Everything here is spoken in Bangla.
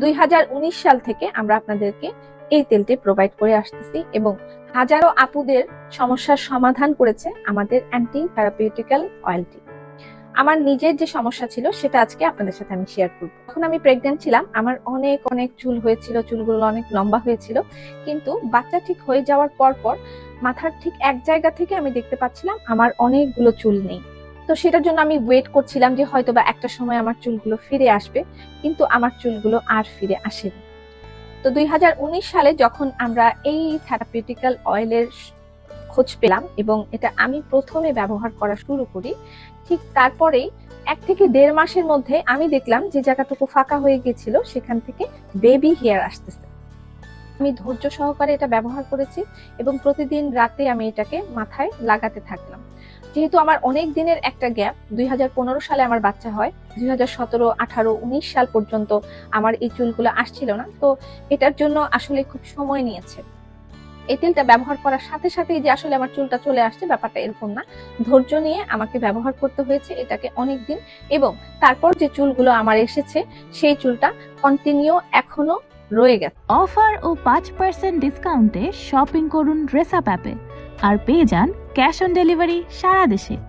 দুই হাজার উনিশ সাল থেকে আমরা আপনাদেরকে এই তেলটি প্রোভাইড করে আসতেছি এবং হাজারো আপুদের সমস্যার সমাধান করেছে আমাদের অ্যান্টি থেরাপিউটিক্যাল অয়েলটি আমার নিজের যে সমস্যা ছিল সেটা আজকে আপনাদের সাথে আমি শেয়ার করব। তখন আমি প্রেগনেন্ট ছিলাম, আমার অনেক অনেক চুল হয়েছিল, চুলগুলো অনেক লম্বা হয়েছিল, কিন্তু বাচ্চা ঠিক হয়ে যাওয়ার পর পর মাথার ঠিক এক জায়গা থেকে আমি দেখতে পাচ্ছিলাম আমার অনেকগুলো চুল নেই। তো সেটার জন্য আমি ওয়েট করছিলাম যে হয়তো বা একটা সময় আমার চুলগুলো ফিরে আসবে, কিন্তু আমার চুলগুলো আর ফিরে আসেনি। তো দুই হাজার উনিশ সালে যখন আমরা এই থেরাপিউটিক্যাল অয়েলের খোঁজ পেলাম এবং এটা আমি প্রথমে ব্যবহার করা শুরু করি, ঠিক তারপরেই এক থেকে দেড় মাসের মধ্যে আমি দেখলাম যে জায়গাটুকু ফাঁকা হয়ে গেছিল, সেখান থেকে বেবি হেয়ার আসতেছে। আমি ধৈর্য সহকারে এটা ব্যবহার করেছি এবং প্রতিদিন রাতে আমি এটাকে মাথায় লাগাতে থাকলাম। যেহেতু আমার অনেক দিনের একটা গ্যাপ, দুই হাজার পনেরো সালে আমার বাচ্চা হয়, দুই হাজার সতেরো, আঠারো, উনিশ সাল পর্যন্ত আমার এই চুলগুলো আসছিল না। তো এটার জন্য আসলে খুব সময় নিয়েছে। এই তেলটা ব্যবহার করার সাথে সাথেই যে আসলে আমার চুলটা চলে আসছে ব্যাপারটা এরকম না। ধৈর্য নিয়ে আমাকে ব্যবহার করতে হয়েছে এটাকে অনেক দিন এবং তারপর যে চুলগুলো আমার এসেছে, সেই চুলটা কন্টিনিউ এখনও রয়ে গেছে। অফার ও পাঁচ পার্সেন্ট ডিসকাউন্টে শপিং করুন ড্রেস আপ অ্যাপে আর পেয়ে যান ক্যাশ অন ডেলিভারি সারা দেশে।